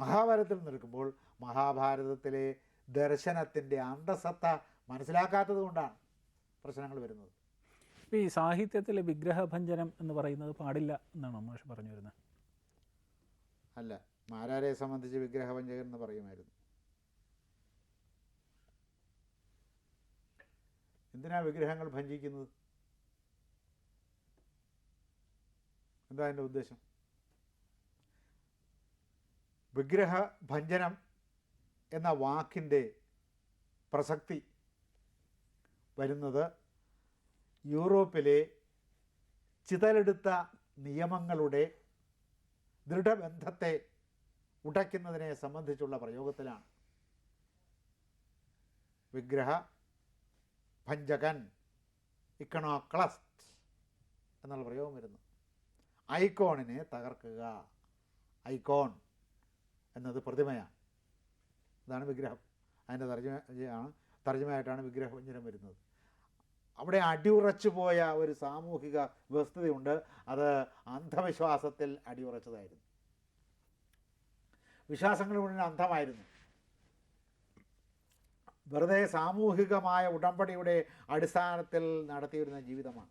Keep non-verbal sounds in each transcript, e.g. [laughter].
മഹാഭാരതത്തിൽ നിൽക്കുമ്പോൾ മഹാഭാരതത്തിലെ ദർശനത്തിന്റെ അന്തസത്ത മനസ്സിലാക്കാത്തത് കൊണ്ടാണ് പ്രശ്നങ്ങൾ വരുന്നത്. ഈ സാഹിത്യത്തിലെ വിഗ്രഹഭഞ്ജനം എന്ന് പറയുന്നത് പാടില്ല എന്നാണ് അമ്മാഷ് പറഞ്ഞു വരുന്നത്? അല്ല മാരാരെ സംബന്ധിച്ച് വിഗ്രഹഭഞ്ജകൻ എന്ന് പറയുമായിരുന്നു. എന്തിനാ വിഗ്രഹങ്ങൾ ഭഞ്ജിക്കുന്നത്? എന്താ അതിന്റെ ഉദ്ദേശം? വിഗ്രഹ ഭഞ്ജനം എന്ന വാക്കിന്റെ പ്രസക്തി വരുന്നത് യൂറോപ്പിലെ ചിതലെടുത്ത നിയമങ്ങളുടെ ദൃഢബന്ധത്തെ ഉടയ്ക്കുന്നതിനെ സംബന്ധിച്ചുള്ള പ്രയോഗത്തിലാണ്. വിഗ്രഹ ഭഞ്ജകൻ ഇക്കണോക്ലസ്റ്റ് എന്നുള്ള പ്രയോഗം വരുന്നു. ഐക്കോണിനെ തകർക്കുക. ഐക്കോൺ എന്നത് പ്രതിമയാണ്. അതാണ് വിഗ്രഹം. അതിന്റെ തർജമയാണ് തർജമയായിട്ടാണ് വിഗ്രഹവഞ്ചനം വരുന്നത്. അവിടെ അടിയുറച്ചു പോയ ഒരു സാമൂഹിക വ്യവസ്ഥതയുണ്ട്. അത് അന്ധവിശ്വാസത്തിൽ അടിയുറച്ചതായിരുന്നു. വിശ്വാസങ്ങൾ മുഴുവൻ അന്ധമായിരുന്നു. വെറുതെ സാമൂഹികമായ ഉടമ്പടിയുടെ അടിസ്ഥാനത്തിൽ നടത്തിയിരുന്ന ജീവിതമാണ്.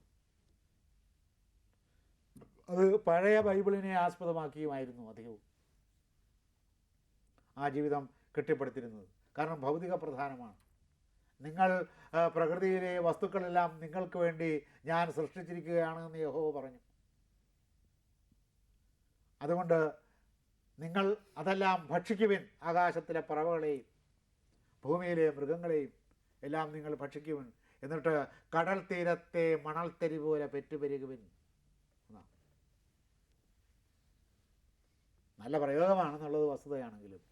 അത് പഴയ ബൈബിളിനെ ആസ്പദമാക്കിയുമായിരുന്നു അധികവും ആ ജീവിതം കെട്ടിപ്പടുത്തിരുന്നത്. കാരണം ഭൗതിക പ്രധാനമാണ് നിങ്ങൾ പ്രകൃതിയിലെ വസ്തുക്കളെല്ലാം നിങ്ങൾക്ക് വേണ്ടി ഞാൻ സൃഷ്ടിച്ചിരിക്കുകയാണ് എന്ന് യഹോവ പറഞ്ഞു. അതുകൊണ്ട് നിങ്ങൾ അതെല്ലാം ഭക്ഷിക്കുവിൻ ആകാശത്തിലെ പറവകളെയും ഭൂമിയിലെ മൃഗങ്ങളെയും എല്ലാം നിങ്ങൾ ഭക്ഷിക്കുവിൻ. എന്നിട്ട് കടൽ തീരത്തെ മണൽത്തരി പോലെ പെറ്റുപെരുകുവിൻ. നല്ല പ്രയോഗമാണെന്നുള്ളത് വസ്തുതയാണെങ്കിലും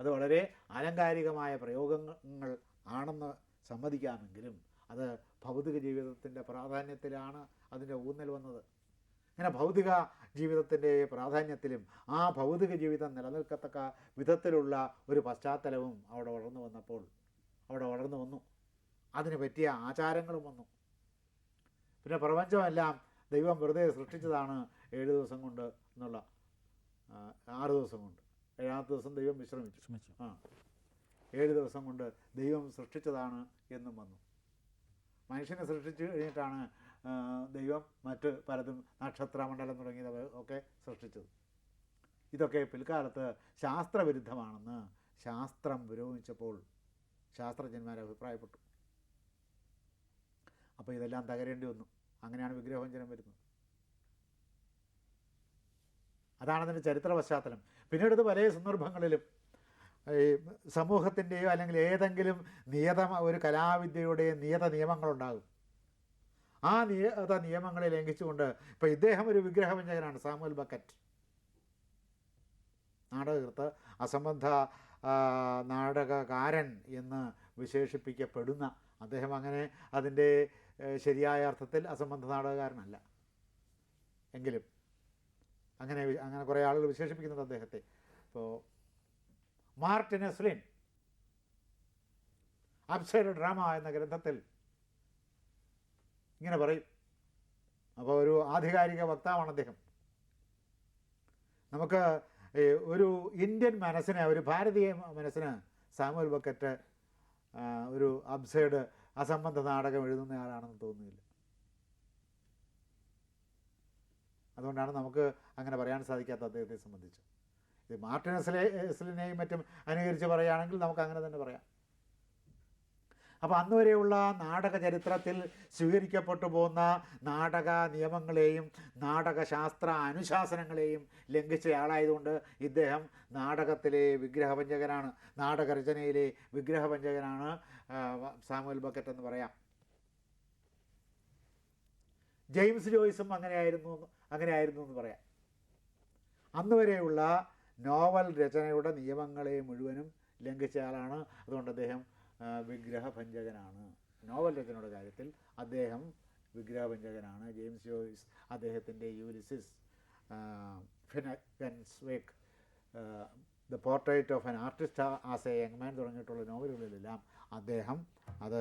അത് വളരെ ആലങ്കാരികമായ പ്രയോഗങ്ങൾ ആണെന്ന് സമ്മതിക്കാമെങ്കിലും അത് ഭൗതിക ജീവിതത്തിന്റെ പ്രാധാന്യത്തിലാണ് അതിന്റെ ഊന്നൽ വന്നത്. ഇങ്ങനെ ഭൗതിക ജീവിതത്തിന്റെ പ്രാധാന്യത്തിലും ആ ഭൗതിക ജീവിതം നിലനിൽക്കത്തക്ക വിധത്തിലുള്ള ഒരു പശ്ചാത്തലവും അവിടെ വളർന്നു വന്നപ്പോൾ അവിടെ വളർന്നു വന്നു. അതിന് പറ്റിയ ആചാരങ്ങളും വന്നു. പിന്നെ പ്രപഞ്ചമെല്ലാം ദൈവം വെറുതെ സൃഷ്ടിച്ചതാണ് ഏഴ് ദിവസം കൊണ്ട് എന്നുള്ള ആറ് ദിവസം കൊണ്ട്. ഏഴാമത്തെ ദിവസം ദൈവം വിശ്രമിച്ചു. ശ്രമിച്ചു ആ. ഏഴ് ദിവസം കൊണ്ട് ദൈവം സൃഷ്ടിച്ചതാണ് എന്നും വന്നു. മനുഷ്യനെ സൃഷ്ടിച്ചു കഴിഞ്ഞിട്ടാണ് ദൈവം മറ്റ് പലതും നക്ഷത്രമണ്ഡലം തുടങ്ങിയവ ഒക്കെ സൃഷ്ടിച്ചത്. ഇതൊക്കെ പിൽക്കാലത്ത് ശാസ്ത്രവിരുദ്ധമാണെന്ന് ശാസ്ത്രം പുരോഗമിച്ചപ്പോൾ ശാസ്ത്രജ്ഞന്മാർ അഭിപ്രായപ്പെട്ടു. അപ്പോൾ ഇതെല്ലാം തകരേണ്ടി വന്നു. അങ്ങനെയാണ് വിഗ്രഹവഞ്ചനം വരുന്നത്. അതാണ് അതിന്റെ ചരിത്ര പശ്ചാത്തലം. പിന്നീട് പല സന്ദർഭങ്ങളിലും ഈ സമൂഹത്തിന്റെയോ അല്ലെങ്കിൽ ഏതെങ്കിലും നിയത ഒരു കലാവിദ്യയുടെയോ നിയത നിയമങ്ങളുണ്ടാകും. ആ നിയത നിയമങ്ങളെ ലംഘിച്ചുകൊണ്ട് ഇപ്പോൾ ഇദ്ദേഹം ഒരു വിഗ്രഹവഞ്ചകനാണ് സാമുൽ ബക്കറ്റ്. നാടകകൃത്ത് അസംബന്ധ നാടകകാരൻ എന്ന് വിശേഷിപ്പിക്കപ്പെടുന്ന അദ്ദേഹം അങ്ങനെ അതിന്റെ ശരിയായ അർത്ഥത്തിൽ അസംബന്ധ നാടകകാരനല്ല. എങ്കിലും അങ്ങനെ അങ്ങനെ കുറേ ആളുകൾ വിശേഷിപ്പിക്കുന്നത് അദ്ദേഹത്തെ. അപ്പോൾ മാർട്ടിൻ എസ്ലിൻ അബ്സൈഡ് ഡ്രാമ എന്ന ഗ്രന്ഥത്തിൽ ഇങ്ങനെ പറയും. അപ്പോൾ ഒരു ആധികാരിക വക്താവാണ് അദ്ദേഹം. നമുക്ക് ഒരു ഇന്ത്യൻ മനസ്സിന് ഒരു ഭാരതീയ മനസ്സിന് സാമുവൽ ബക്കറ്റ് ഒരു അബ്സൈഡ് അസംബന്ധ നാടകം എഴുതുന്ന ആളാണെന്ന് തോന്നുന്നില്ല. അതുകൊണ്ടാണ് നമുക്ക് അങ്ങനെ പറയാൻ സാധിക്കാത്ത അദ്ദേഹത്തെ സംബന്ധിച്ച്. ഇത് മാർട്ടിൻ എസ്ലെ എസ്ലിനെയും മറ്റും അനുകരിച്ച് പറയുകയാണെങ്കിൽ നമുക്ക് അങ്ങനെ തന്നെ പറയാം. അപ്പോൾ അന്ന് വരെയുള്ള നാടക ചരിത്രത്തിൽ സ്വീകരിക്കപ്പെട്ടു പോകുന്ന നാടക നിയമങ്ങളെയും നാടകശാസ്ത്ര അനുശാസനങ്ങളെയും ലംഘിച്ചയാളായതുകൊണ്ട് ഇദ്ദേഹം നാടകത്തിലെ വിഗ്രഹപഞ്ചകനാണ്. നാടകരചനയിലെ വിഗ്രഹപഞ്ചകനാണ് സാമുവൽ ബക്കറ്റ് എന്ന് പറയാം. ജെയിംസ് ജോയ്സും അങ്ങനെയായിരുന്നു അങ്ങനെയായിരുന്നു എന്ന് പറയാം. അന്ന് വരെയുള്ള നോവൽ രചനയുടെ നിയമങ്ങളെ മുഴുവനും ലംഘിച്ചയാളാണ് അതുകൊണ്ട് അദ്ദേഹം വിഗ്രഹഭഞ്ചകനാണ് നോവൽ രചനയുടെ കാര്യത്തിൽ അദ്ദേഹം വിഗ്രഹഭഞ്ജകനാണ്. ജെയിംസ് ജോയിസ് അദ്ദേഹത്തിന്റെ Ulysses Finnegans Wake the portrait of an artist as a young man തുടങ്ങിയിട്ടുള്ള നോവലുകളിലെല്ലാം അദ്ദേഹം അത്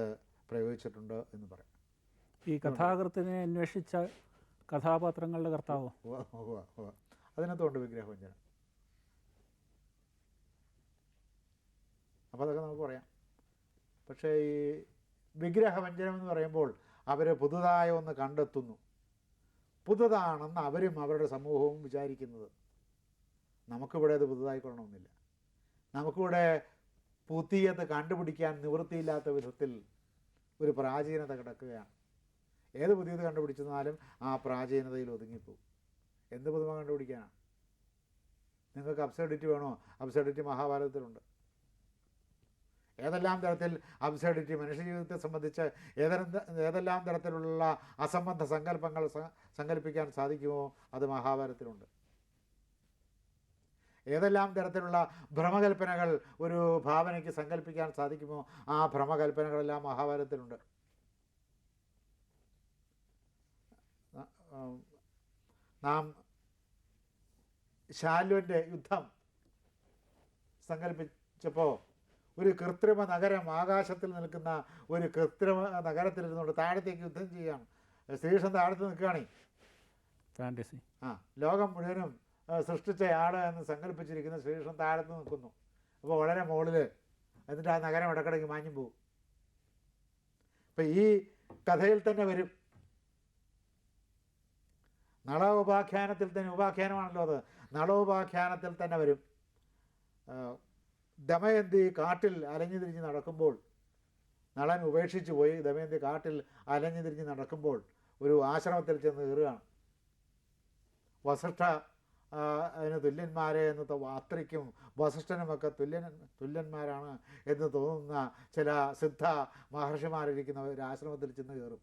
പ്രയോഗിച്ചിട്ടുണ്ട് എന്ന് പറയാം. ഈ കഥാകൃത്തിനെ അന്വേഷിച്ച കഥാപാത്രങ്ങളുടെ കർത്താവോ? അതിനകത്തോണ്ട് വിഗ്രഹം വിഗ്രഹവഞ്ചന അപ്പോൾ അതൊക്കെ നമുക്ക് പറയാം. പക്ഷേ ഈ വിഗ്രഹവഞ്ചനം എന്ന് പറയുമ്പോൾ അവർ പുതുതായ ഒന്ന് കണ്ടെത്തുന്നു. പുതുതാണെന്ന് അവരും അവരുടെ സമൂഹവും വിചാരിക്കുന്നത്. നമുക്കിവിടെ അത് പുതുതായി പുതുതായിക്കൊള്ളണമെന്നില്ല നമുക്കിവിടെ പുതിയത് കണ്ടുപിടിക്കാൻ നിവൃത്തിയില്ലാത്ത വിധത്തിൽ ഒരു പ്രാചീനത കിടക്കുകയാണ്. ഏത് പുതിയത് കണ്ടുപിടിച്ചെന്നാലും ആ പ്രാചീനതയിൽ ഒതുങ്ങിപ്പോവും. എന്ത് പുതുമ കണ്ടുപിടിക്കാനാണ് നിങ്ങൾക്ക് അബ്സർഡിറ്റി വേണോ? അബ്സർഡിറ്റി മഹാഭാരതത്തിലുണ്ട്. ഏതെല്ലാം തരത്തിൽ അബ്സൈഡിറ്റി മനുഷ്യജീവിതത്തെ സംബന്ധിച്ച് ഏതെല്ലാം ഏതെല്ലാം തരത്തിലുള്ള അസംബന്ധ സങ്കല്പങ്ങൾ സങ്കല്പിക്കാൻ സാധിക്കുമോ? അത് മഹാഭാരതത്തിലുണ്ട്. ഏതെല്ലാം തരത്തിലുള്ള ഭ്രമകൽപ്പനകൾ ഒരു ഭാവനയ്ക്ക് സങ്കല്പിക്കാൻ സാധിക്കുമോ? ആ ഭ്രമകൽപ്പനകളെല്ലാം മഹാഭാരതത്തിലുണ്ട്. ന- ശാലുവിന്റെ യുദ്ധം സങ്കല്പിച്ചപ്പോൾ ഒരു കൃത്രിമ നഗരം ആകാശത്തിൽ നിൽക്കുന്ന ഒരു കൃത്രിമ നഗരത്തിലിരുന്നുകൊണ്ട് താഴത്തേക്ക് യുദ്ധം ചെയ്യാണ് ശ്രീകൃഷ്ണൻ താഴത്ത് നിൽക്കുകയാണേ. ഫാന്റസി ആ ലോകം മുഴുവനും സൃഷ്ടിച്ച ആൾ എന്ന് സങ്കല്പിച്ചിരിക്കുന്ന ശ്രീകൃഷ്ണൻ താഴത്ത് നിൽക്കുന്നു. അപ്പോൾ വളരെ മുകളിൽ എന്നിട്ട് ആ നഗരം ഇടക്കിടയ്ക്ക് മാഞ്ഞു പോകും അപ്പം ഈ കഥയിൽ തന്നെ വരും. നളോപാഖ്യാനത്തിൽ തന്നെ ഉപാഖ്യാനമാണല്ലോ അത്. നളോപാഖ്യാനത്തിൽ തന്നെ വരും. ദമയന്തി കാട്ടിൽ അലഞ്ഞു തിരിഞ്ഞ് നടക്കുമ്പോൾ നളൻ ഉപേക്ഷിച്ചു പോയി. ദമയന്തി കാട്ടിൽ അലഞ്ഞു തിരിഞ്ഞ് നടക്കുമ്പോൾ ഒരു ആശ്രമത്തിൽ ചെന്ന് കയറുകയാണ്. വസിഷ്ഠ അതിന് തുല്യന്മാരെ എന്ന് അത്രയ്ക്കും വസിഷ്ഠനുമൊക്കെ തുല്യൻ തുല്യന്മാരാണ് എന്ന് തോന്നുന്ന ചില സിദ്ധ മഹർഷിമാരിരിക്കുന്ന ഒരു ആശ്രമത്തിൽ ചെന്ന് കയറും.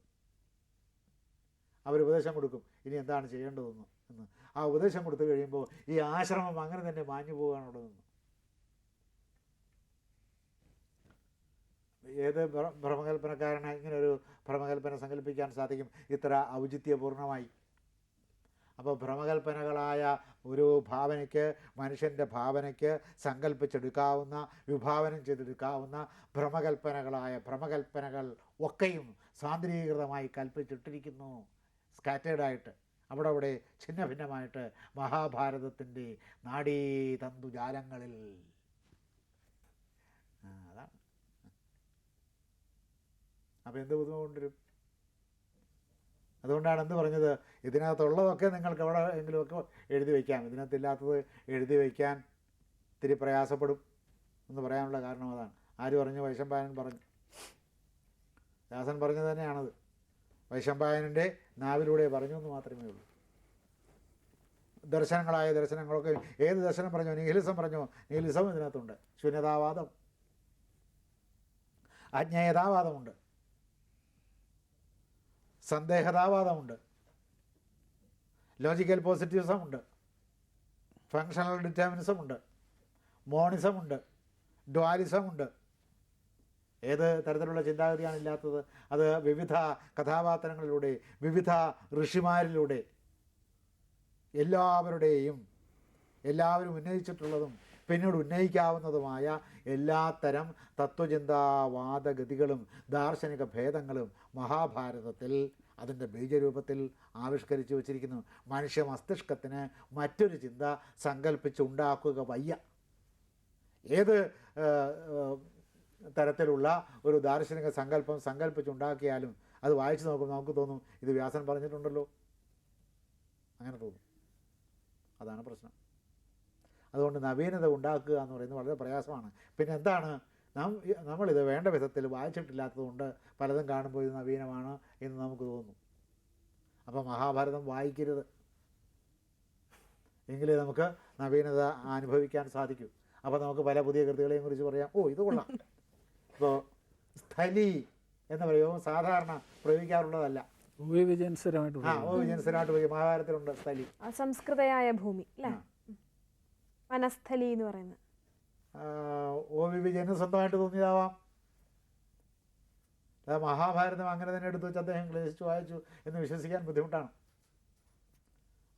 അവർ ഉപദേശം കൊടുക്കും. ഇനി എന്താണ് ചെയ്യേണ്ടതെന്ന്. എന്ന്. ആ ഉപദേശം കൊടുത്തു കഴിയുമ്പോൾ ഈ ആശ്രമം അങ്ങനെ തന്നെ മാഞ്ഞു പോകാനുള്ളതെന്ന് ഏത് ഭ്രമകൽപ്പനക്കാരന് ഇങ്ങനെ ഒരു ഭ്രമകൽപ്പന സങ്കല്പിക്കാൻ സാധിക്കും? ഇത്ര ഔചിത്യപൂർണമായി. അപ്പോൾ ഭ്രമകൽപ്പനകളായ ഒരു ഭാവനയ്ക്ക് മനുഷ്യന്റെ ഭാവനയ്ക്ക് സങ്കല്പിച്ചെടുക്കാവുന്ന വിഭാവനം ചെയ്തെടുക്കാവുന്ന ഭ്രമകൽപ്പനകളായ ഭ്രമകൽപ്പനകൾ ഒക്കെയും സാന്ദ്രീകൃതമായി കൽപ്പിച്ചിട്ടിരിക്കുന്നു. സ്കാറ്റേഡായിട്ട് അവിടെ അവിടെ ഛിന്ന ഭിന്നമായിട്ട് മഹാഭാരതത്തിന്റെ നാഡീതന്തുജാലങ്ങളിൽ അതാണ്. അപ്പോൾ എന്ത് പുതുമ അതുകൊണ്ടാണ് എന്ത് പറഞ്ഞത് ഇതിനകത്തുള്ളതൊക്കെ നിങ്ങൾക്ക് എവിടെ എങ്കിലുമൊക്കെ എഴുതി വയ്ക്കാം. ഇതിനകത്തില്ലാത്തത് എഴുതി വയ്ക്കാൻ ഇത്തിരി പ്രയാസപ്പെടും എന്ന് പറയാനുള്ള കാരണം അതാണ്. ആര് പറഞ്ഞു? വൈശമ്പാനൻ പറഞ്ഞു. വ്യാസൻ പറഞ്ഞത് തന്നെയാണത്. വൈശമ്പായനന്റെ നാവിലൂടെ പറഞ്ഞു എന്ന് മാത്രമേ ഉള്ളൂ. ദർശനങ്ങളായ ദർശനങ്ങളൊക്കെ ഏത് ദർശനം പറഞ്ഞോ നിഹിലിസം പറഞ്ഞോ നിഹിലിസം ഇതിനകത്തുണ്ട്. ശൂന്യതാവാദം. അജ്ഞേയതാവാദമുണ്ട് സന്ദേഹതാവാദമുണ്ട്. ലോജിക്കൽ പോസിറ്റിവിസം ഉണ്ട് ഫങ്ഷണൽ ഡിറ്റാമിനിസം ഉണ്ട് മോണിസം ഉണ്ട് ഡ്വാലിസം ഉണ്ട് ഏത് തരത്തിലുള്ള ചിന്താഗതിയാണ് ഇല്ലാത്തത്? അത് വിവിധ കഥാപാത്രങ്ങളിലൂടെ വിവിധ ഋഷിമാരിലൂടെ എല്ലാവരുടെയും എല്ലാവരും ഉന്നയിച്ചിട്ടുള്ളതും പിന്നീട് ഉന്നയിക്കാവുന്നതുമായ എല്ലാത്തരം തത്വചിന്താവാദഗതികളും ദാർശനിക ഭേദങ്ങളും മഹാഭാരതത്തിൽ അതിന്റെ ബീജരൂപത്തിൽ ആവിഷ്കരിച്ചു വച്ചിരിക്കുന്നു. മനുഷ്യ മസ്തിഷ്കത്തിന് മറ്റൊരു ചിന്ത സങ്കല്പിച്ചുണ്ടാക്കുക വയ്യ. ഏത് തരത്തിലുള്ള ഒരു ദാർശനിക സങ്കല്പം സങ്കല്പിച്ചുണ്ടാക്കിയാലും അത് വായിച്ചു നോക്കുമ്പോൾ നമുക്ക് തോന്നും ഇത് വ്യാസൻ പറഞ്ഞിട്ടുണ്ടല്ലോ. അങ്ങനെ തോന്നും. അതാണ് പ്രശ്നം. അതുകൊണ്ട് നവീനത ഉണ്ടാക്കുക എന്ന് പറയുന്നത് വളരെ പ്രയാസമാണ്. പിന്നെ എന്താണ്? നാം നമ്മളിത് വേണ്ട വിധത്തിൽ വായിച്ചിട്ടില്ലാത്തതുകൊണ്ട് പലതും കാണുമ്പോൾ ഇത് നവീനമാണ് എന്ന് നമുക്ക് തോന്നുന്നു അപ്പോൾ മഹാഭാരതം വായിക്കരുത്. എങ്കിലേ നമുക്ക് നവീനത അനുഭവിക്കാൻ സാധിക്കൂ. അപ്പോൾ നമുക്ക് പല പുതിയ കൃതികളെയും കുറിച്ച് പറയാം. ഓ ഇത് കൊള്ളാം. ഇപ്പോൾ സ്ഥലി എന്ന് പറയുമ്പോൾ സാധാരണ പ്രയോഗിക്കാറുള്ളതല്ല. സ്ഥിരമായിട്ട് ആ ഓ വിജയൻസനായിട്ട് മഹാഭാരതത്തിലുണ്ട് സ്ഥലി. അസംസ്കൃതയായ ഭൂമി അല്ലേ. വനസ്ഥലി എന്ന് പറയുന്നത്. ഓ വിജയന് സ്വന്തമായിട്ട് തോന്നിയതാവാം. മഹാഭാരതം അങ്ങനെ തന്നെ എടുത്തു വെച്ച് അദ്ദേഹം ക്ലേശിച്ചു വായിച്ചു എന്ന് വിശ്വസിക്കാൻ ബുദ്ധിമുട്ടാണ്.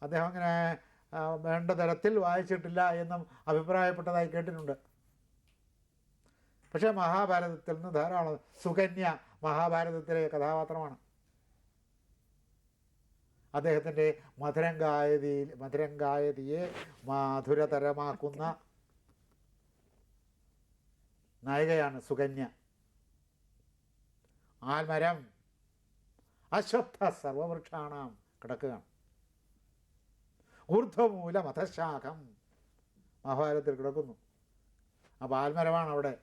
അദ്ദേഹം അങ്ങനെ വേണ്ട തരത്തിൽ വായിച്ചിട്ടില്ല എന്നും അഭിപ്രായപ്പെട്ടതായി കേട്ടിട്ടുണ്ട്. പക്ഷേ മഹാഭാരതത്തിൽ നിന്ന് ധാരാളം സുകന്യ മഹാഭാരതത്തിലെ കഥാപാത്രമാണ്. അദ്ദേഹത്തിന്റെ മധുരങ്കായതിയിൽ മധുരങ്കായതിയെ മാധുരതരമാക്കുന്ന നായികയാണ് സുകന്യ. ആൽമരം. അശ്വത്ഥ സർവവൃക്ഷാണാം കിടക്കുകയാണ്. ഊർധ്വമൂല മതശാഖം മഹാഭാരതത്തിൽ കിടക്കുന്നു. അപ്പോൾ ആൽമരമാണ് അവിടെ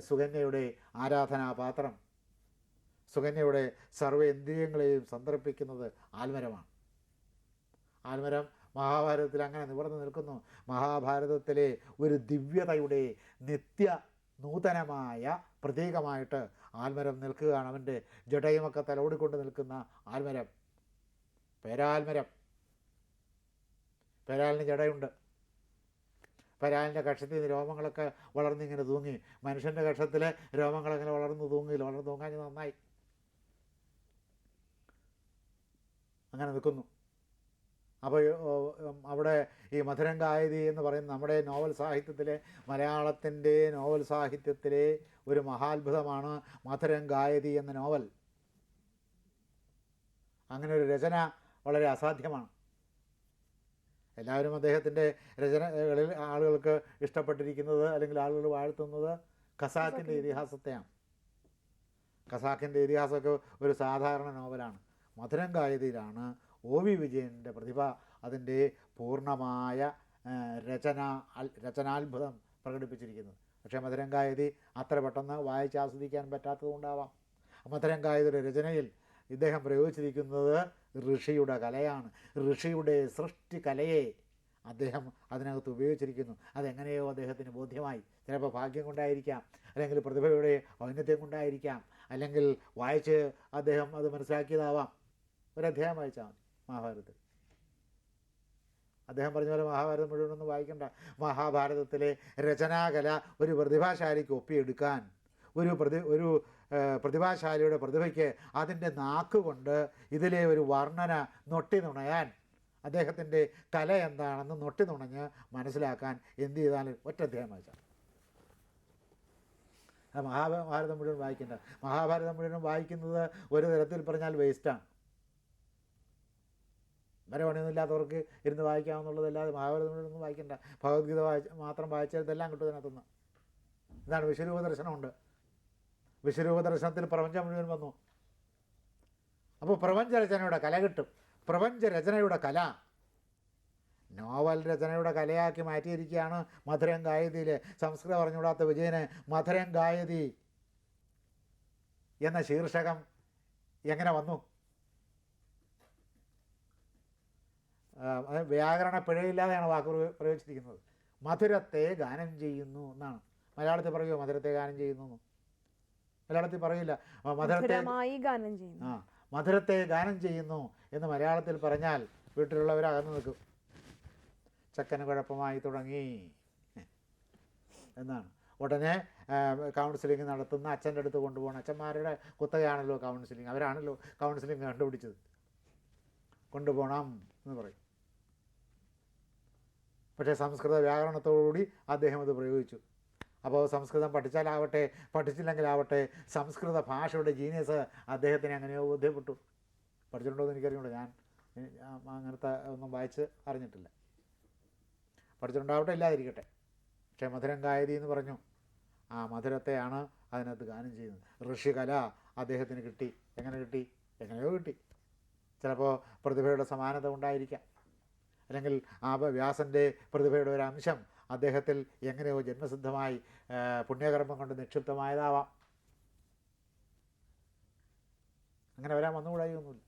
സുകന്യയുടെ ആരാധനാപാത്രം സുകന്യയുടെ സർവ ഇന്ദ്രിയങ്ങളെയും സന്ദർഭിക്കുന്നത് ആൽമരമാണ്. ആൽമരം മഹാഭാരതത്തിൽ അങ്ങനെ നിവർന്നു നിൽക്കുന്നു. മഹാഭാരതത്തിലെ ഒരു ദിവ്യതയുടെ നിത്യ നൂതനമായ പ്രതീകമായിട്ട് ആൽമരം നിൽക്കുകയാണ്. അവന്റെ ജടയുമൊക്കെ തലോടിക്കൊണ്ട് നിൽക്കുന്ന ആൽമരം പേരാൽമരം. പേരാലിന് ജടയുണ്ട്. പേരാലിന്റെ കക്ഷത്തിൽ നിന്ന് രോമങ്ങളൊക്കെ വളർന്നിങ്ങനെ തൂങ്ങി. മനുഷ്യന്റെ കക്ഷത്തിലെ രോമങ്ങളങ്ങനെ വളർന്നു തൂങ്ങിയില്ല. വളർന്നു തൂങ്ങാൻ നന്നായി. അങ്ങനെ നിൽക്കുന്നു. അപ്പോൾ അവിടെ ഈ മധുരംഗായതി എന്ന് പറയുന്ന നമ്മുടെ നോവൽ സാഹിത്യത്തിലെ മലയാളത്തിന്റെ നോവൽ സാഹിത്യത്തിലെ ഒരു മഹാത്ഭുതമാണ് മധുരങ്കായതി എന്ന നോവൽ. അങ്ങനെ ഒരു രചന വളരെ അസാധ്യമാണ്. എല്ലാവരും അദ്ദേഹത്തിന്റെ രചനകളിൽ ആളുകൾക്ക് ഇഷ്ടപ്പെട്ടിരിക്കുന്നത് അല്ലെങ്കിൽ ആളുകൾ വാഴ്ത്തുന്നത് ഖസാക്കിന്റെ ഇതിഹാസത്തെയാണ്. ഖസാക്കിന്റെ ഇതിഹാസമൊക്കെ ഒരു സാധാരണ നോവലാണ്. മധുരം ഗായതിയിലാണ് ഒ വി വിജയന്റെ പ്രതിഭ. അതിന്റെ പൂർണമായ രചന രചനാത്ഭുതം പ്രകടിപ്പിച്ചിരിക്കുന്നത്. പക്ഷേ മധുരം ഗായതി അത്ര പെട്ടെന്ന് വായിച്ച് ആസ്വദിക്കാൻ പറ്റാത്തതുകൊണ്ടാവാം. മധുരം ഗായതിയുടെ രചനയിൽ ഇദ്ദേഹം പ്രയോഗിച്ചിരിക്കുന്നത് ഋഷിയുടെ കലയാണ്. ഋഷിയുടെ സൃഷ്ടി കലയെ അദ്ദേഹം അതിനകത്ത് ഉപയോഗിച്ചിരിക്കുന്നു. അതെങ്ങനെയോ അദ്ദേഹത്തിന് ബോധ്യമായി. ചിലപ്പോൾ ഭാഗ്യം കൊണ്ടായിരിക്കാം അല്ലെങ്കിൽ പ്രതിഭയുടെ ഔന്നത്യം കൊണ്ടായിരിക്കാം അല്ലെങ്കിൽ വായിച്ച് അദ്ദേഹം അത് മനസ്സിലാക്കിയതാവാം. ഒരു അധ്യായം വായിച്ചാൽ മതി മഹാഭാരതത്തിൽ. അദ്ദേഹം പറഞ്ഞ പോലെ മഹാഭാരതം മുഴുവനൊന്നും വായിക്കണ്ട. മഹാഭാരതത്തിലെ രചനാകല ഒരു പ്രതിഭാശാലിക്ക് ഒപ്പിയെടുക്കാൻ ഒരു പ്രതി ഒരു പ്രതിഭാശാലിയുടെ പ്രതിഭയ്ക്ക് അതിന്റെ നാക്കുകൊണ്ട് ഇതിലെ ഒരു വർണന നൊട്ടി നുണയാൻ അദ്ദേഹത്തിന്റെ കല എന്താണെന്ന് നൊട്ടി നുണഞ്ഞ് മനസ്സിലാക്കാൻ എന്ത് ചെയ്താലും ഒറ്റ അധ്യായം വായിച്ചാൽ മഹാഭാരതം മുഴുവൻ വായിക്കേണ്ട. മഹാഭാരതം മുഴുവൻ വായിക്കുന്നത് ഒരു തരത്തിൽ പറഞ്ഞാൽ വേസ്റ്റാണ് വരെ പണിയൊന്നുമില്ലാത്തവർക്ക് ഇരുന്ന് വായിക്കാമെന്നുള്ളതല്ലാതെ മഹാഭാരതം മുഴുവൻ ഒന്നും വായിക്കേണ്ട. ഭഗവത്ഗീത വായിച്ച് മാത്രം വായിച്ചാൽ ഇതെല്ലാം കിട്ടും ഇതിനകത്തുനിന്ന്. ഇതാണ് വിശ്വരൂപ ദർശനമുണ്ട് വിശ്വരൂപ ദർശനത്തിൽ പ്രപഞ്ചം മുഴുവൻ വന്നു. അപ്പോൾ പ്രപഞ്ചരചനയുടെ കല കിട്ടും. പ്രപഞ്ച രചനയുടെ കല നോവൽ രചനയുടെ കലയാക്കി മാറ്റിയിരിക്കുകയാണ് മധുരം ഗായതിയിലെ സംസ്കൃതം പറഞ്ഞുകൂടാത്ത വിജയന് മധുരം ഗായതി എന്ന ശീർഷകം എങ്ങനെ വന്നു? വ്യാകരണ പിഴയില്ലാതെയാണ് വാക്ക് പ്രയോ- പ്രയോഗിച്ചിരിക്കുന്നത്. മധുരത്തെ ഗാനം ചെയ്യുന്നു എന്നാണ്. മലയാളത്തിൽ പറയുമോ മധുരത്തെ ഗാനം ചെയ്യുന്നു? മലയാളത്തിൽ പറയില്ല. മധുരത്തെ ഗാനം ചെയ്യുന്നു. ആ മധുരത്തെ ഗാനം ചെയ്യുന്നു എന്ന് മലയാളത്തിൽ പറഞ്ഞാൽ വീട്ടിലുള്ളവർ അകന്നു നിൽക്കും. ചക്കന് കുഴപ്പമായി തുടങ്ങി. എന്നാണ്. ഉടനെ കൗൺസിലിംഗ് നടത്തുന്ന അച്ഛന്റെ അടുത്ത് കൊണ്ടുപോകണം. അച്ഛന്മാരുടെ കുത്തകയാണല്ലോ കൗൺസിലിംഗ് അവരാണല്ലോ കൗൺസിലിംഗ് കണ്ടുപിടിച്ചത്. കൊണ്ടുപോകണം എന്ന് പറയും. പക്ഷേ സംസ്കൃത വ്യാകരണത്തോടുകൂടി അദ്ദേഹം അത് പ്രയോഗിച്ചു. അപ്പോൾ സംസ്കൃതം പഠിച്ചാലാവട്ടെ പഠിച്ചില്ലെങ്കിലാവട്ടെ സംസ്കൃത ഭാഷയുടെ ജീനിയസ് അദ്ദേഹത്തിന് അങ്ങനെയോ ബോധ്യപ്പെട്ടു. പഠിച്ചിട്ടുണ്ടോ എന്ന് എനിക്കറിയുള്ളൂ ഞാൻ അങ്ങനത്തെ ഒന്നും വായിച്ച് അറിഞ്ഞിട്ടില്ല. പഠിച്ചിട്ടുണ്ടാവട്ടെ ഇല്ലാതിരിക്കട്ടെ. പക്ഷേ മധുരം ഗായതി എന്ന് പറഞ്ഞു. ആ മധുരത്തെയാണ് അതിനകത്ത് ഗാനം ചെയ്യുന്നത്. ഋഷികല അദ്ദേഹത്തിന് കിട്ടി. എങ്ങനെ കിട്ടി? എങ്ങനെയോ കിട്ടി. ചിലപ്പോൾ പ്രതിഭയുടെ സമാനത ഉണ്ടായിരിക്കാം. അല്ലെങ്കിൽ ആ വ്യാസന്റെ പ്രതിഭയുടെ ഒരു അംശം അദ്ദേഹത്തിൽ എങ്ങനെയോ ജന്മസിദ്ധമായി പുണ്യകർമ്മം കൊണ്ട് നിക്ഷിപ്തമായതാവാം. അങ്ങനെ വരാൻ വന്നുകൂടായൊന്നുമില്ല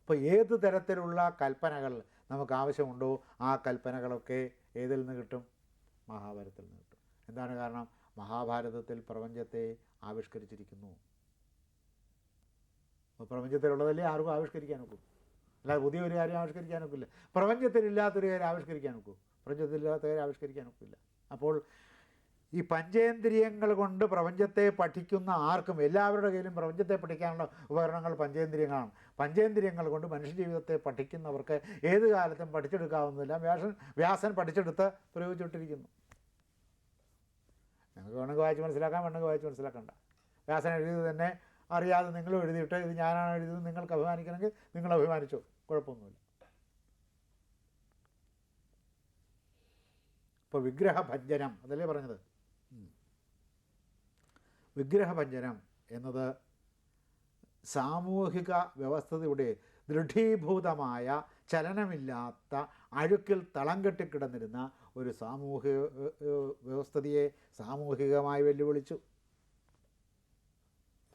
അപ്പോൾ ഏത് തരത്തിലുള്ള കൽപ്പനകൾ നമുക്ക് ആവശ്യമുണ്ടോ ആ കൽപ്പനകളൊക്കെ ഏതിൽ നിന്ന് കിട്ടും? മഹാഭാരതത്തിൽ നിന്ന് കിട്ടും. എന്താണ് കാരണം? മഹാഭാരതത്തിൽ പ്രപഞ്ചത്തെ ആവിഷ്കരിച്ചിരിക്കുന്നു. പ്രപഞ്ചത്തിലുള്ളതല്ലേ ആർക്കും ആവിഷ്കരിക്കാൻ ഒക്കും? അല്ലാതെ പുതിയൊരു കാര്യം ആവിഷ്കരിക്കാൻ ഒക്കില്ല. പ്രപഞ്ചത്തിലില്ലാത്തൊരു കാര്യം ആവിഷ്കരിക്കാൻ ഒക്കും. പ്രപഞ്ചത്തിലില്ലാത്ത കാര്യം ആവിഷ്കരിക്കാൻ ഒക്കില്ല. അപ്പോൾ ഈ പഞ്ചേന്ദ്രിയങ്ങൾ കൊണ്ട് പ്രപഞ്ചത്തെ പഠിക്കുന്ന ആർക്കും എല്ലാവരുടെ കയ്യിലും പ്രപഞ്ചത്തെ പഠിക്കാനുള്ള ഉപകരണങ്ങൾ പഞ്ചേന്ദ്രിയങ്ങളാണ്. പഞ്ചേന്ദ്രിയങ്ങൾ കൊണ്ട് മനുഷ്യജീവിതത്തെ പഠിക്കുന്നവർക്ക് ഏത് കാലത്തും പഠിച്ചെടുക്കാവുന്നതില്ല. വ്യാസൻ വ്യാസൻ പഠിച്ചെടുത്ത് പ്രയോഗിച്ചുകൊണ്ടിരിക്കുന്നു. നിങ്ങൾക്ക് വേണമെങ്കിൽ വായിച്ച് മനസ്സിലാക്കാം വേണമെങ്കിൽ വായിച്ച് മനസ്സിലാക്കണ്ട. വ്യാസൻ എഴുതിയത് തന്നെ അറിയാതെ നിങ്ങൾ എഴുതിയിട്ട് ഇത് ഞാനാണ് എഴുതിയത് നിങ്ങൾക്ക് അഭിമാനിക്കണമെങ്കിൽ നിങ്ങൾ അഭിമാനിച്ചു. കുഴപ്പമൊന്നുമില്ല. ഇപ്പോൾ വിഗ്രഹഭഞ്ജനം അതല്ലേ പറഞ്ഞത്. വിഗ്രഹഭഞ്ജനം എന്നത് സാമൂഹിക വ്യവസ്ഥയുടെ ദൃഢീഭൂതമായ ചലനമില്ലാത്ത അഴുക്കിൽ തളം കെട്ടിക്കിടന്നിരുന്ന ഒരു സാമൂഹിക വ്യവസ്ഥതയെ സാമൂഹികമായി വെല്ലുവിളിച്ചു.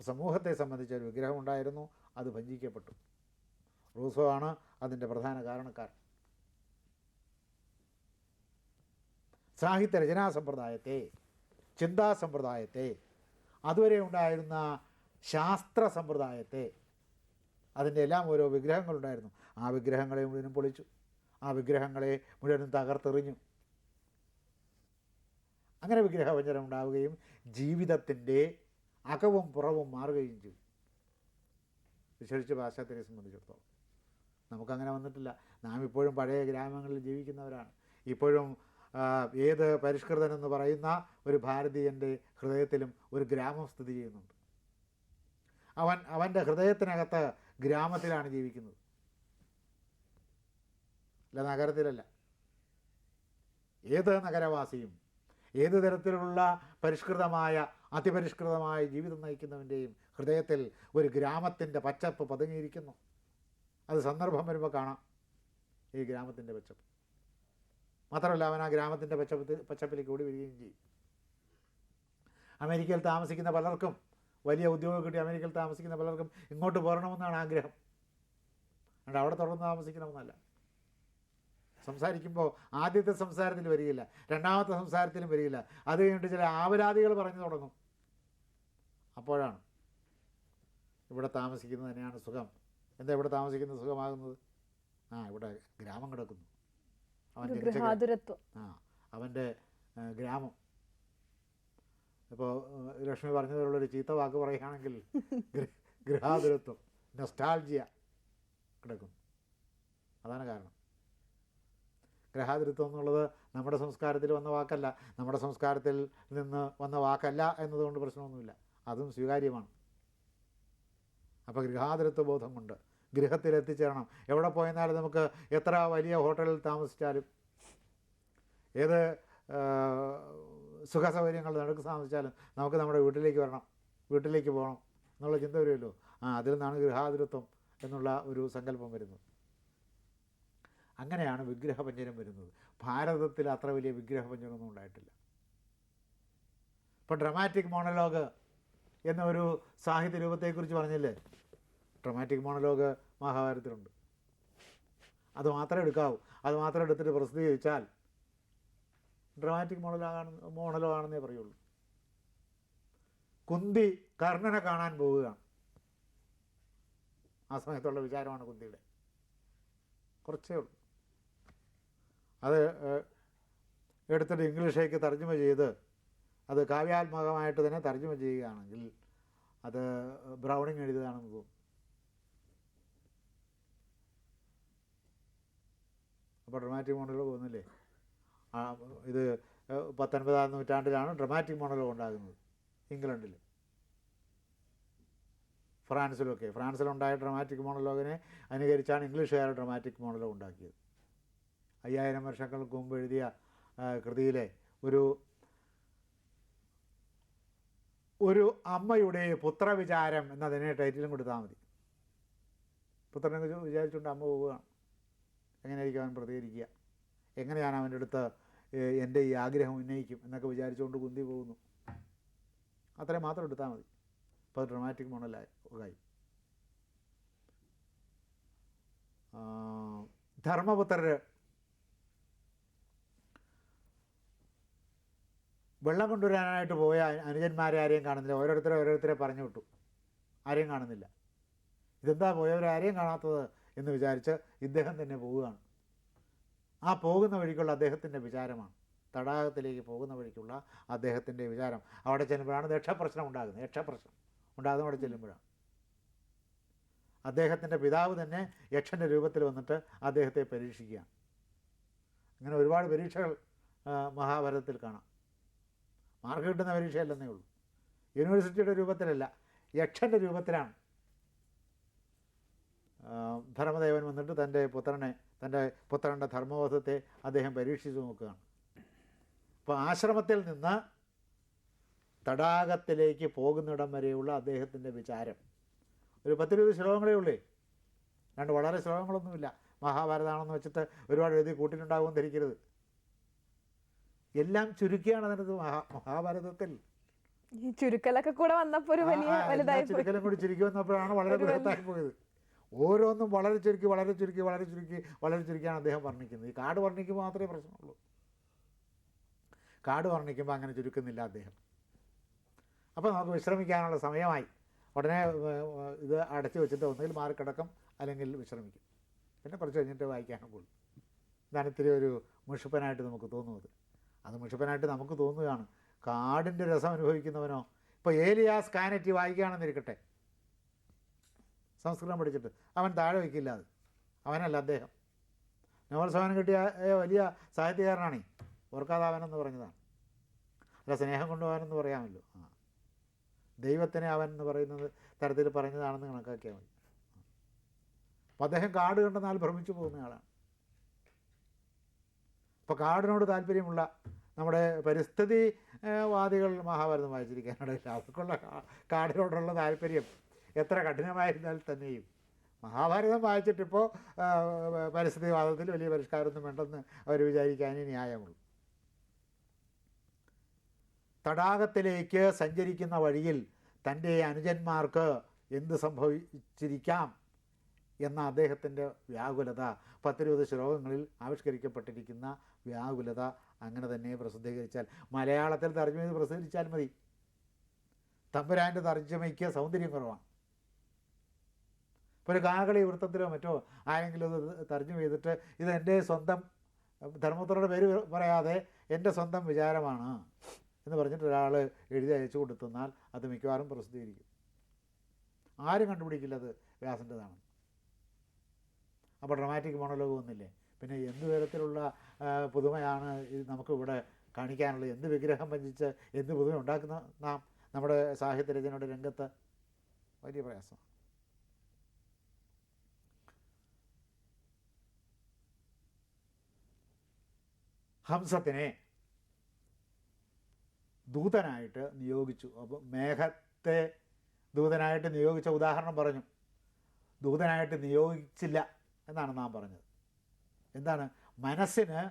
സമൂഹത്തെ സംബന്ധിച്ച ഒരു വിഗ്രഹം ഉണ്ടായിരുന്നു അത് ഭഞ്ജിക്കപ്പെട്ടു റൂസോ ആണ് അതിന്റെ പ്രധാന കാരണക്കാരൻ. സാഹിത്യ രചനാ സമ്പ്രദായത്തെ ചിന്താ സമ്പ്രദായത്തെ അതുവരെ ഉണ്ടായിരുന്ന ശാസ്ത്ര സമ്പ്രദായത്തെ അതിന്റെ എല്ലാം ഓരോ വിഗ്രഹങ്ങളുണ്ടായിരുന്നു ആ വിഗ്രഹങ്ങളെ മുഴുവനും പൊളിച്ചു. ആ വിഗ്രഹങ്ങളെ മുഴുവനും തകർത്തെറിഞ്ഞു. അങ്ങനെ വിഗ്രഹവഞ്ചനം ഉണ്ടാവുകയും ജീവിതത്തിന്റെ അകവും പുറവും മാറുകയും ചെയ്തു വിശേഷിച്ച് പാശ്ചാത്യരെ സംബന്ധിച്ചിടത്തോളം. നമുക്കങ്ങനെ വന്നിട്ടില്ല. നാം ഇപ്പോഴും പഴയ ഗ്രാമങ്ങളിൽ ജീവിക്കുന്നവരാണ്. ഇപ്പോഴും ഏത് പരിഷ്കൃതനെന്ന് പറയുന്ന ഒരു ഭാരതീയന്റെ ഹൃദയത്തിലും ഒരു ഗ്രാമം സ്ഥിതി ചെയ്യുന്നുണ്ട്. അവൻ അവന്റെ ഹൃദയത്തിനകത്ത് ഗ്രാമത്തിലാണ് ജീവിക്കുന്നത്. അല്ല നഗരത്തിലല്ല. ഏത് നഗരവാസിയും ഏത് തരത്തിലുള്ള പരിഷ്കൃതമായ അതിപരിഷ്കൃതമായ ജീവിതം നയിക്കുന്നവന്റെയും ഹൃദയത്തിൽ ഒരു ഗ്രാമത്തിന്റെ പച്ചപ്പ് പതുങ്ങിയിരിക്കുന്നു. അത് സന്ദർഭം വരുമ്പോൾ കാണാം. ഈ ഗ്രാമത്തിന്റെ പച്ചപ്പ്. മാത്രമല്ല അവൻ ആ ഗ്രാമത്തിന്റെ പച്ചപ്പത്തിൽ പച്ചപ്പിലേക്ക് ഓടി വരികയും ചെയ്യും. അമേരിക്കയിൽ താമസിക്കുന്ന പലർക്കും വലിയ ഉദ്യോഗം കിട്ടി. അമേരിക്കയിൽ താമസിക്കുന്ന പലർക്കും ഇങ്ങോട്ട് പോരണമെന്നാണ് ആഗ്രഹം. അവിടെ തുടർന്ന് താമസിക്കണമെന്നല്ല. സംസാരിക്കുമ്പോൾ ആദ്യത്തെ സംസാരത്തിൽ വരികയില്ല രണ്ടാമത്തെ സംസാരത്തിലും വരികയില്ല. അത് കഴിഞ്ഞിട്ട് ചില ആവരാധികൾ പറഞ്ഞു തുടങ്ങും. അപ്പോഴാണ് ഇവിടെ താമസിക്കുന്നത് തന്നെയാണ് സുഖം. എന്താ ഇവിടെ താമസിക്കുന്നത് സുഖമാകുന്നത്? ആ ഇവിടെ ഗ്രാമം കിടക്കുന്നു. അവൻ ജനിച്ച ആ അവന്റെ ഗ്രാമം. ഇപ്പോൾ ലക്ഷ്മി പറഞ്ഞതിലുള്ളൊരു ചീത്ത വാക്ക് പറയുകയാണെങ്കിൽ [laughs] ഗൃഹാതുരത്വം നൊസ്റ്റാൾജിയ കിടക്കുന്നു. അതാണ് കാരണം. ഗ്രഹാതിരുത്വം എന്നുള്ളത് നമ്മുടെ സംസ്കാരത്തിൽ വന്ന വാക്കല്ല. നമ്മുടെ സംസ്കാരത്തിൽ നിന്ന് വന്ന വാക്കല്ല എന്നതുകൊണ്ട് പ്രശ്നമൊന്നുമില്ല. അതും സ്വീകാര്യമാണ്. അപ്പോൾ ഗൃഹാതിരത്വ ബോധം കൊണ്ട് ഗൃഹത്തിൽ എത്തിച്ചേരണം എവിടെ പോയെന്നാലും നമുക്ക് എത്ര വലിയ ഹോട്ടലിൽ താമസിച്ചാലും ഏത് സുഖസൗകര്യങ്ങൾ നടക്ക് താമസിച്ചാലും നമുക്ക് നമ്മുടെ വീട്ടിലേക്ക് വരണം. വീട്ടിലേക്ക് പോകണം എന്നുള്ള ചിന്ത വരുമല്ലോ. ആ അതിൽ നിന്നാണ് ഗൃഹാതിരത്വം എന്നുള്ള ഒരു സങ്കല്പം വരുന്നത്. അങ്ങനെയാണ് വിഗ്രഹപഞ്ചനം വരുന്നത്. ഭാരതത്തിൽ അത്ര വലിയ വിഗ്രഹപഞ്ചനമൊന്നും ഉണ്ടായിട്ടില്ല. ഇപ്പോൾ ഡ്രമാറ്റിക് മോണലോഗ് എന്ന ഒരു സാഹിത്യ രൂപത്തെക്കുറിച്ച് പറഞ്ഞില്ലേ? ഡ്രമാറ്റിക് മോണലോഗ് മഹാഭാരതത്തിലുണ്ട്. അത് മാത്രമേ എടുക്കാവൂ. അത് മാത്രം എടുത്തിട്ട് പ്രസിദ്ധീകരിച്ചാൽ ഡ്രമാറ്റിക് മോണലോഗാണ് മോണലോഗാണെന്നേ പറയുള്ളൂ. കുന്തി കർണനെ കാണാൻ പോവുകയാണ്. ആ സമയത്തുള്ള വിചാരമാണ് കുന്തിയുടെ. കുറച്ചേ ഉള്ളൂ. അത് എടുത്തിട്ട് ഇംഗ്ലീഷിലേക്ക് തർജമ ചെയ്ത് അത് കാവ്യാത്മകമായിട്ട് തന്നെ തർജമ ചെയ്യുകയാണെങ്കിൽ അത് ബ്രൗണിങ് എഴുതിയതാണെന്ന് തോന്നുന്നു അപ്പോൾ ഡ്രമാറ്റിക് മോണലോഗ് ആ ഇത് പത്തൊൻപതാം നൂറ്റാണ്ടിലാണ് ഡ്രമാറ്റിക് മോണലോഗ് ഉണ്ടാകുന്നത് ഇംഗ്ലണ്ടിൽ ഫ്രാൻസിലൊക്കെ. ഫ്രാൻസിലുണ്ടായ ഡ്രമാറ്റിക് മോണലോഗിനെ അനുകരിച്ചാണ് ഇംഗ്ലീഷുകാർ ഡ്രമാറ്റിക് മോണലോഗ് ഉണ്ടാക്കിയത്. അയ്യായിരം വർഷങ്ങൾക്ക് മുമ്പ് എഴുതിയ കൃതിയിലെ ഒരു ഒരു അമ്മയുടെ പുത്രവിചാരം എന്നതിനെ ടൈറ്റിലും കൊടുത്താൽ മതി. പുത്രനെ വിചാരിച്ചുകൊണ്ട് അമ്മ പോവുകയാണ്. എങ്ങനെയായിരിക്കും അവൻ പ്രതികരിക്കുക? എങ്ങനെയാണ് അവന്റെ അടുത്ത് എന്റെ ഈ ആഗ്രഹം ഉന്നയിക്കും എന്നൊക്കെ വിചാരിച്ചുകൊണ്ട് കുന്തി പോകുന്നു. അത്രയും മാത്രം എടുത്താൽ മതി. അപ്പോൾ ഡ്രമാറ്റിക് മോണലായി ആ, ധർമ്മപുത്രർ വെള്ളം കൊണ്ടുവരാനായിട്ട് പോയ അനുജന്മാരെ ആരെയും കാണുന്നില്ല. ഓരോരുത്തരെ ഓരോരുത്തരെ പറഞ്ഞു വിട്ടു. ആരെയും കാണുന്നില്ല. ഇതെന്താ പോയവരാരെയും കാണാത്തത് എന്ന് വിചാരിച്ച് ഇദ്ദേഹം തന്നെ പോവുകയാണ്. ആ പോകുന്ന വഴിക്കുള്ള അദ്ദേഹത്തിന്റെ വിചാരമാണ്. തടാകത്തിലേക്ക് പോകുന്ന വഴിക്കുള്ള അദ്ദേഹത്തിന്റെ വിചാരം. അവിടെ ചെല്ലുമ്പോഴാണ് രക്ഷപ്രശ്നം ഉണ്ടാകുന്നത്. രക്ഷപ്രശ്നം ഉണ്ടാകുന്നത് അവിടെ ചെല്ലുമ്പോഴാണ്. അദ്ദേഹത്തിന്റെ പിതാവ് തന്നെ യക്ഷന്റെ രൂപത്തിൽ വന്നിട്ട് അദ്ദേഹത്തെ പരീക്ഷിക്കുകയാണ്. അങ്ങനെ ഒരുപാട് പരീക്ഷകൾ മഹാഭാരതത്തിൽ കാണാം. മാർക്ക് കിട്ടുന്ന പരീക്ഷയല്ലെന്നേ ഉള്ളൂ. യൂണിവേഴ്സിറ്റിയുടെ രൂപത്തിലല്ല യക്ഷന്റെ രൂപത്തിലാണ്. ധർമ്മദേവൻ വന്നിട്ട് തന്റെ പുത്രനെ തന്റെ പുത്രന്റെ ധർമ്മബോധത്തെ അദ്ദേഹം പരീക്ഷിച്ചു നോക്കുകയാണ്. അപ്പോൾ ആശ്രമത്തിൽ നിന്ന് തടാകത്തിലേക്ക് പോകുന്നിടം വരെയുള്ള അദ്ദേഹത്തിന്റെ വിചാരം. ഒരു പത്തിരുപത് ശ്ലോകങ്ങളേ ഉള്ളേ. രണ്ട് വളരെ ശ്ലോകങ്ങളൊന്നുമില്ല. മഹാഭാരതമാണെന്ന് വെച്ചിട്ട് ഒരുപാട് എഴുതി കൂട്ടിയിട്ടുണ്ടാകുമെന്ന് ധരിക്കരുത് എല്ലാം ചുരുക്കിയാണ് അതിനകത്ത് മഹാ മഹാഭാരതത്തിൽ. ഈ ചുരുക്കലൊക്കെ കൂടെ വന്നപ്പോ ഒരു വലിയ വലുതായി ചുരുക്കലും കൂടി ചുരുക്കി വന്നപ്പോഴാണ് വളരെ ബൃഹത്തായി പോയത്. ഓരോന്നും വളരെ ചുരുക്കി വളരെ ചുരുക്കി വളരെ ചുരുക്കി വളരെ ചുരുക്കിയാണ് അദ്ദേഹം വർണിക്കുന്നത്. ഈ കാട് വർണിക്കുമ്പോൾ മാത്രമേ പ്രശ്നമുള്ളൂ. കാട് വർണിക്കുമ്പോൾ അങ്ങനെ ചുരുക്കുന്നില്ല അദ്ദേഹം. അപ്പോൾ നമുക്ക് വിശ്രമിക്കാനുള്ള സമയമായി. ഉടനെ ഇത് അടച്ചു വെച്ചിട്ട് ഒന്നുകിൽ മാറിക്കിടക്കും അല്ലെങ്കിൽ വിശ്രമിക്കും. പിന്നെ കുറച്ച് കഴിഞ്ഞിട്ട് വായിക്കാനും പോകും ഇതാണ് ഇത്തിരി ഒരു മുഷിപ്പനായിട്ട് നമുക്ക് തോന്നുന്നത്. അത് മുഷിപ്പനായിട്ട് നമുക്ക് തോന്നുകയാണ്. കാടിന്റെ രസം അനുഭവിക്കുന്നവനോ? ഇപ്പോൾ ഏലിയാസ് കാനറ്റി വായിക്കുകയാണെന്നിരിക്കട്ടെ സംസ്കൃതം പഠിച്ചിട്ട്. അവൻ താഴെ വയ്ക്കില്ല അത്. അവനല്ല അദ്ദേഹം. നോവൽ സമ്മാനം കിട്ടിയ വലിയ സാഹിത്യകാരനാണേ. ഓർക്കാതെ അവനെന്ന് പറഞ്ഞതാണ്. അല്ല സ്നേഹം കൊണ്ടുപോകാനെന്ന് പറയാമല്ലോ. ആ. ദൈവത്തിനെ അവൻ എന്ന് പറയുന്നത് തരത്തിൽ പറഞ്ഞതാണെന്ന് കണക്കാക്കിയാൽ മതി. അപ്പോൾ അദ്ദേഹം കാട് കണ്ടെന്നാൽ ഭ്രമിച്ചു പോകുന്നയാളാണ് അപ്പോൾ കാടിനോട് താല്പര്യമുള്ള നമ്മുടെ പരിസ്ഥിതി വാദികൾ മഹാഭാരതം വായിച്ചിരിക്കാനിടയില്ല അവർക്കുള്ള കാടിനോടുള്ള താല്പര്യം എത്ര കഠിനമായിരുന്നാൽ തന്നെയും. മഹാഭാരതം വായിച്ചിട്ടിപ്പോൾ പരിസ്ഥിതിവാദത്തിൽ വലിയ പരിഷ്കാരമൊന്നും വേണ്ടെന്ന് അവർ വിചാരിക്കാനേ ന്യായമുള്ളൂ. തടാകത്തിലേക്ക് സഞ്ചരിക്കുന്ന വഴിയിൽ തന്റെ അനുജന്മാർക്ക് എന്ത് സംഭവിച്ചിരിക്കാം എന്ന അദ്ദേഹത്തിന്റെ വ്യാകുലത പത്തിരുപത് ശ്ലോകങ്ങളിൽ ആവിഷ്കരിക്കപ്പെട്ടിരിക്കുന്ന വ്യാകുലത അങ്ങനെ തന്നെ പ്രസിദ്ധീകരിച്ചാൽ. മലയാളത്തിൽ തർജമ ചെയ്ത് പ്രസിദ്ധീകരിച്ചാൽ മതി. തമ്പുരാന്റെ തർജമയ്ക്ക് സൗന്ദര്യം കുറവാണ്. ഇപ്പോൾ ഒരു കാകളി വൃത്തത്തിലോ മറ്റോ ആരെങ്കിലും ഇത് തർജമ ചെയ്തിട്ട് ഇത് എന്റെ സ്വന്തം ധർമ്മത്തോടെ പേര് പറയാതെ എന്റെ സ്വന്തം വിചാരമാണ് എന്ന് പറഞ്ഞിട്ട് ഒരാൾ എഴുതി അയച്ചു കൊടുത്തെന്നാൽ അത് മിക്കവാറും പ്രസിദ്ധീകരിക്കും. ആരും കണ്ടുപിടിക്കില്ല അത് വ്യാസന്റെതാണ്. അപ്പോൾ ഡ്രമാറ്റിക് മോണോലോഗ് ഒന്നില്ലേ പിന്നെ എന്ത് തരത്തിലുള്ള പുതുമയാണ് ഇത് നമുക്ക് ഇവിടെ കാണിക്കാനുള്ളത്? എന്ത് വിഗ്രഹം വഞ്ചിച്ച് എന്ത് പുതുമ ഉണ്ടാക്കുന്ന നാം നമ്മുടെ സാഹിത്യ രചനയുടെ രംഗത്ത്? വലിയ പ്രയാസം. ഹംസത്തിനെ ദൂതനായിട്ട് നിയോഗിച്ചു. അപ്പോൾ മേഘത്തെ ദൂതനായിട്ട് നിയോഗിച്ച ഉദാഹരണം പറഞ്ഞു. ദൂതനായിട്ട് നിയോഗിച്ചില്ല എന്നാണ് നാം പറഞ്ഞത്. എന്താണ്? മനസ്സിന്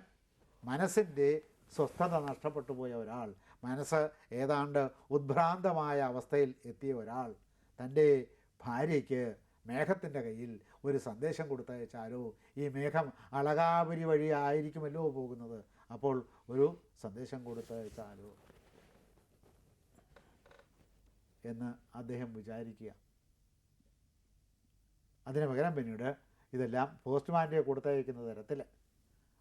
മനസ്സിന്റെ സ്വസ്ഥത നഷ്ടപ്പെട്ടു പോയ ഒരാൾ മനസ്സ് ഏതാണ്ട് ഉദ്ഭ്രാന്തമായ അവസ്ഥയിൽ എത്തിയ ഒരാൾ തന്റെ ഭാര്യയ്ക്ക് മേഘത്തിന്റെ കയ്യിൽ ഒരു സന്ദേശം കൊടുത്തയച്ചാലോ ഈ മേഘം അളകാപുരി വഴി ആയിരിക്കുമല്ലോ പോകുന്നത്. അപ്പോൾ ഒരു സന്ദേശം കൊടുത്തയച്ചാലോ എന്ന് അദ്ദേഹം വിചാരിക്കുക. അതിന് പകരം പിന്നീട് ഇതെല്ലാം പോസ്റ്റ്മാന്റെ കൊടുത്തയക്കുന്ന തരത്തിൽ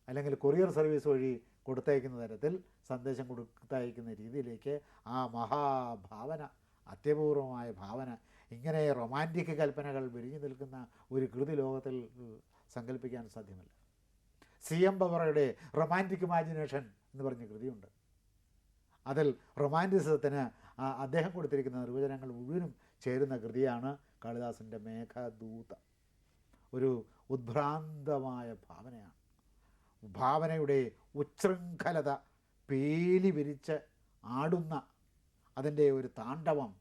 അല്ലെങ്കിൽ കൊറിയർ സർവീസ് വഴി കൊടുത്തയക്കുന്ന തരത്തിൽ സന്ദേശം കൊടുത്തയക്കുന്ന രീതിയിലേക്ക് ആ മഹാഭാവന അത്യപൂർവമായ ഭാവന ഇങ്ങനെ റൊമാന്റിക് കൽപ്പനകൾ വിരിഞ്ഞു നിൽക്കുന്ന ഒരു കൃതി ലോകത്തിൽ സങ്കല്പിക്കാൻ സാധ്യമല്ല. സി എം ബവറയുടെ റൊമാന്റിക് ഇമാജിനേഷൻ എന്ന് പറഞ്ഞ കൃതിയുണ്ട്. അതിൽ റൊമാന്റിസത്തിന് അദ്ദേഹം കൊടുത്തിരിക്കുന്ന നിർവചനങ്ങൾ മുഴുവനും ചേരുന്ന കൃതിയാണ് കാളിദാസന്റെ മേഘദൂത ഒരു ഉദ്ഭ്രാന്തമായ ഭാവനയാണ്. ഭാവനയുടെ ഉച്ഛൃംഖലത പേലി വിരിച്ച് ആടുന്ന അതിന്റെ ഒരു താണ്ഡവം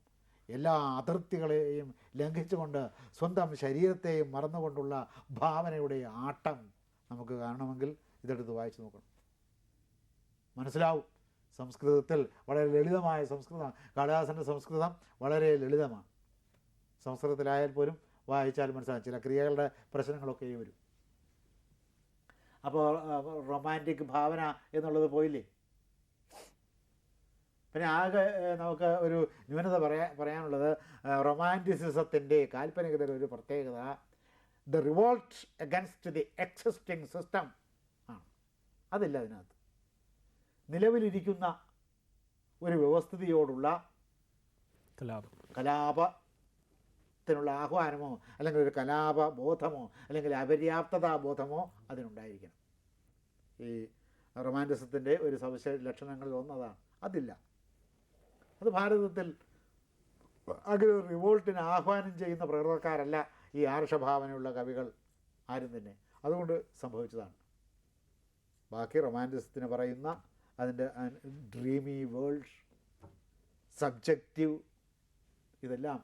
എല്ലാ അതിർത്തികളെയും ലംഘിച്ചുകൊണ്ട് സ്വന്തം ശരീരത്തെയും മറന്നുകൊണ്ടുള്ള ഭാവനയുടെ ആട്ടം നമുക്ക് കാണണമെങ്കിൽ ഇതെടുത്ത് വായിച്ചു നോക്കണം. മനസ്സിലാവും? സംസ്കൃതത്തിൽ വളരെ ലളിതമായ സംസ്കൃതമാണ്. കാളിദാസന്റെ സംസ്കൃതം വളരെ ലളിതമാണ്. സംസ്കൃതത്തിലായാൽ പോലും വായിച്ചാൽ മനസ്സിലാകും ചില ക്രിയകളുടെ പ്രശ്നങ്ങളൊക്കെ വരും. അപ്പോൾ റൊമാന്റിക് ഭാവന എന്നുള്ളത് പോയില്ലേ? പിന്നെ ആകെ നമുക്ക് ഒരു ന്യൂനത പറയാ പറയാനുള്ളത് റൊമാന്റിസിസത്തിന്റെ കാൽപ്പനികതയുടെ ഒരു പ്രത്യേകത the revolt against the existing system ആണ്. അതില്ല അതിനകത്ത്. നിലവിലിരിക്കുന്ന ഒരു വ്യവസ്ഥിതിയോടുള്ള കലാപം കലാപത്തിനുള്ള ആഹ്വാനമോ അല്ലെങ്കിൽ ഒരു കലാപ ബോധമോ അല്ലെങ്കിൽ അപര്യാപ്തതാ ബോധമോ അതിനുണ്ടായിരിക്കണം. ഈ റൊമാന്റിസത്തിന്റെ ഒരു സവിശേഷ ലക്ഷണങ്ങളിൽ ഒന്നതാണ് അതില്ല. അത് ഭാരതത്തിൽ അങ്ങനെ റിവോൾട്ടിന് ആഹ്വാനം ചെയ്യുന്ന പ്രകൃതക്കാരല്ല ഈ ആർഷഭാവനയുള്ള കവികൾ ആരും തന്നെ. അതുകൊണ്ട് സംഭവിച്ചതാണ്. ബാക്കി റൊമാന്റിസത്തിന് പറയുന്ന അതിന്റെ ഡ്രീമി വേൾഡ് സബ്ജക്റ്റീവ് ഇതെല്ലാം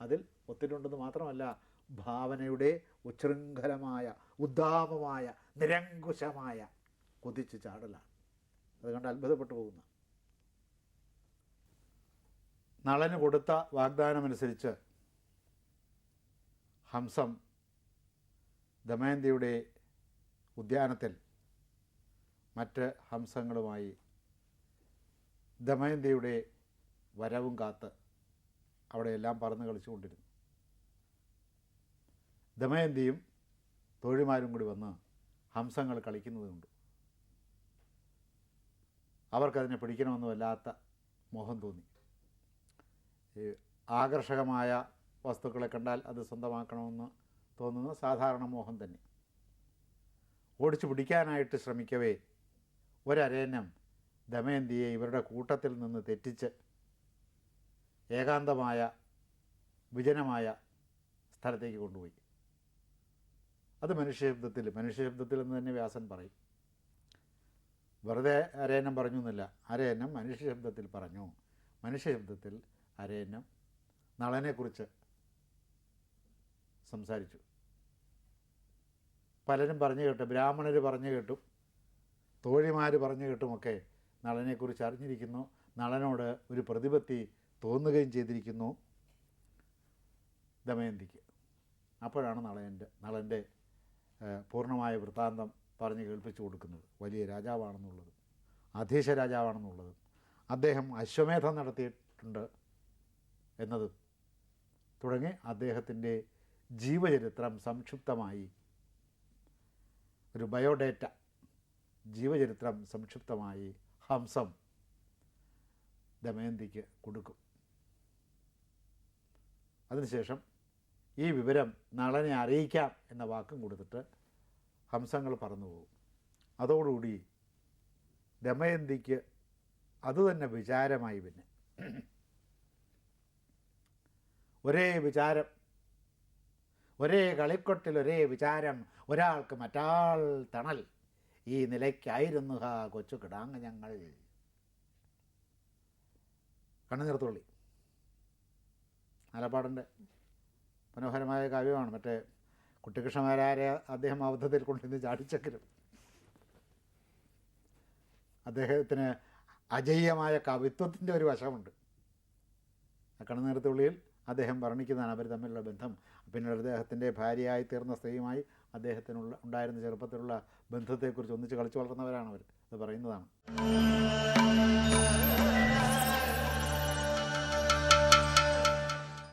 അതിൽ ഒത്തിട്ടുണ്ടെന്ന് മാത്രമല്ല ഭാവനയുടെ ഉച്ഛൃംഖലമായ ഉദ്ദാമമായ നിരങ്കുശമായ കുതിച്ചു ചാടലാണ്. അത് കണ്ട് അത്ഭുതപ്പെട്ടു പോകുന്ന. നളന് കൊടുത്ത വാഗ്ദാനമനുസരിച്ച് ഹംസം ദമയന്തിയുടെ ഉദ്യാനത്തിൽ മറ്റ് ഹംസങ്ങളുമായി ദമയന്തിയുടെ വരവും കാത്ത് അവിടെയെല്ലാം പറന്ന് കളിച്ചുകൊണ്ടിരുന്നു. ദമയന്തിയും തോഴിമാരും കൂടി വന്ന് ഹംസങ്ങൾ കളിക്കുന്നത് കണ്ടു അവർക്കതിനെ പിടിക്കണമെന്ന് വല്ലാത്ത മോഹം തോന്നി. ഈ ആകർഷകമായ വസ്തുക്കളെ കണ്ടാൽ അത് സ്വന്തമാക്കണമെന്ന് തോന്നുന്ന സാധാരണ മോഹം തന്നെ. ഓടിച്ചു പിടിക്കാനായിട്ട് ശ്രമിക്കവേ ഒരരയന്നം ദമയന്തിയെ ഇവരുടെ കൂട്ടത്തിൽ നിന്ന് തെറ്റിച്ച് ഏകാന്തമായ വിജനമായ സ്ഥലത്തേക്ക് കൊണ്ടുപോയി. അത് മനുഷ്യശബ്ദത്തിൽ മനുഷ്യശബ്ദത്തിൽ എന്ന് തന്നെ വ്യാസൻ പറയും. വെറുതെ അരയന്നം പറഞ്ഞു എന്നില്ല അരയന്നം മനുഷ്യശബ്ദത്തിൽ പറഞ്ഞു. മനുഷ്യശബ്ദത്തിൽ അരയന്നം നളനെക്കുറിച്ച് സംസാരിച്ചു. പലരും പറഞ്ഞു കേട്ടു ബ്രാഹ്മണർ പറഞ്ഞു കേട്ടു തോഴിമാർ പറഞ്ഞു കേട്ടുമൊക്കെ നളനെക്കുറിച്ച് അറിഞ്ഞിരിക്കുന്നു. നളനോട് ഒരു പ്രതിപത്തി തോന്നുകയും ചെയ്തിരിക്കുന്നു ദമയന്തിക്ക്. അപ്പോഴാണ് നളയന്റെ നളന്റെ പൂർണമായ വൃത്താന്തം പറഞ്ഞ് കേൾപ്പിച്ചു കൊടുക്കുന്നത്. വലിയ രാജാവാണെന്നുള്ളത് അധീശ രാജാവാണെന്നുള്ളത്. അദ്ദേഹം അശ്വമേധം നടത്തിയിട്ടുണ്ട് എന്നതും തുടങ്ങി അദ്ദേഹത്തിന്റെ ജീവചരിത്രം സംക്ഷിപ്തമായി ഒരു ബയോഡേറ്റ ജീവചരിത്രം സംക്ഷിപ്തമായി ഹംസം ദമയന്തിക്ക് കൊടുക്കും. അതിനുശേഷം ഈ വിവരം നളനെ അറിയിക്കാം എന്ന വാക്കും കൊടുത്തിട്ട് ഹംസങ്ങൾ പറന്നു പോകും. അതോടുകൂടി ദമയന്തിക്ക് അതുതന്നെ വിചാരമായി പിന്നെ. ഒരേ വിചാരം ഒരേ കളിക്കൊട്ടിൽ ഒരേ വിചാരം ഒരാൾക്ക് മറ്റാൾ തണൽ ഈ നിലയ്ക്കായിരുന്നു ഹാ കൊച്ചു കിടാങ്ങ ഞങ്ങൾ. കണ്ണുനീർത്തുള്ളി ആലപ്പാടിന്റെ മനോഹരമായ കാവ്യമാണ് മറ്റേ കുട്ടികൃഷ്ണമാരാരെ അദ്ദേഹം അബദ്ധത്തിൽ കൊണ്ടുവന്ന് ചാടിച്ചെങ്കിലും അദ്ദേഹത്തിന് അജയ്യമായ കവിത്വത്തിന്റെ ഒരു വശമുണ്ട്. കണ്ണുനീർത്തുള്ളിയിൽ അദ്ദേഹം വർണിക്കുന്നതാണ്. അവർ തമ്മിലുള്ള ബന്ധം. പിന്നീട് അദ്ദേഹത്തിന്റെ ഭാര്യയായി തീർന്ന സ്ത്രീയുമായി അദ്ദേഹത്തിനുള്ള ഉണ്ടായിരുന്ന ചെറുപ്പത്തിലുള്ള ബന്ധത്തെക്കുറിച്ച് ഒന്നിച്ച് കളിച്ചു വളർന്നവരാണ് അവർ. അത് പറയുന്നതാണ്.